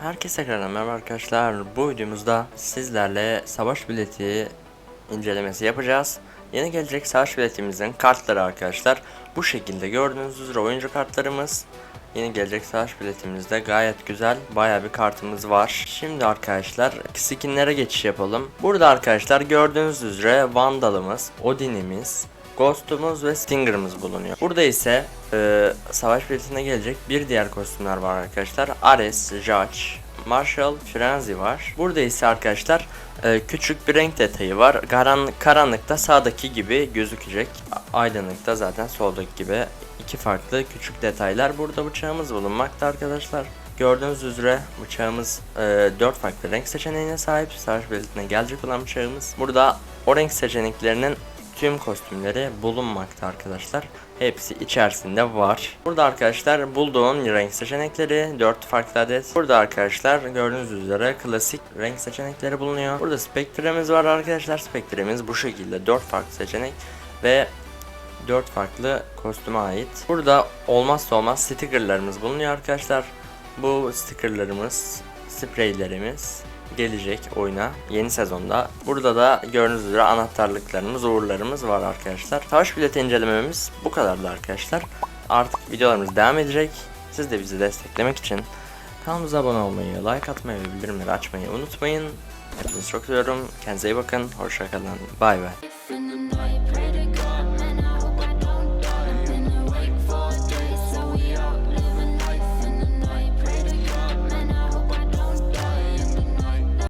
Herkese tekrardan merhaba arkadaşlar. Bu videomuzda sizlerle savaş bileti incelemesi yapacağız. Yeni gelecek savaş biletimizin kartları arkadaşlar. Bu şekilde gördüğünüz üzere oyuncu kartlarımız. Yeni gelecek savaş biletimizde gayet güzel baya bir kartımız var. Şimdi arkadaşlar skinlere geçiş yapalım. Burada arkadaşlar gördüğünüz üzere Vandal'ımız, Odin'imiz, Ghost'umuz ve Stinger'ımız bulunuyor. Burada ise e, savaş biletine gelecek bir diğer kostümler var arkadaşlar. Ares, Judge, Marshall, Frenzy var. Burada ise arkadaşlar e, küçük bir renk detayı var. Karan, karanlıkta sağdaki gibi gözükecek. Aydınlıkta zaten soldaki gibi iki farklı küçük detaylar. Burada bıçağımız bulunmakta arkadaşlar. Gördüğünüz üzere bıçağımız e, 4 farklı renk seçeneğine sahip. Savaş biletine gelecek olan bıçağımız. Burada o renk seçeneklerinin tüm kostümleri bulunmakta arkadaşlar. Hepsi içerisinde var. Burada arkadaşlar bulduğum renk seçenekleri 4 farklı adet. Burada arkadaşlar gördüğünüz üzere klasik renk seçenekleri bulunuyor. Burada spektremiz var arkadaşlar. Spektremiz bu şekilde 4 farklı seçenek ve 4 farklı kostüme ait. Burada olmazsa olmaz stickerlarımız bulunuyor arkadaşlar. Bu stickerlarımız, spreylerimiz gelecek oyuna yeni sezonda. Burada da gördüğünüz üzere anahtarlıklarımız, uğurlarımız var arkadaşlar. Savaş bileti incelememiz bu kadardı arkadaşlar. Artık videolarımız devam edecek. Siz de bizi desteklemek için kanalımıza abone olmayı, like atmayı ve bildirimleri açmayı unutmayın. Hepinizi çok seviyorum. Kendinize iyi bakın. Hoşçakalın. Bay bay.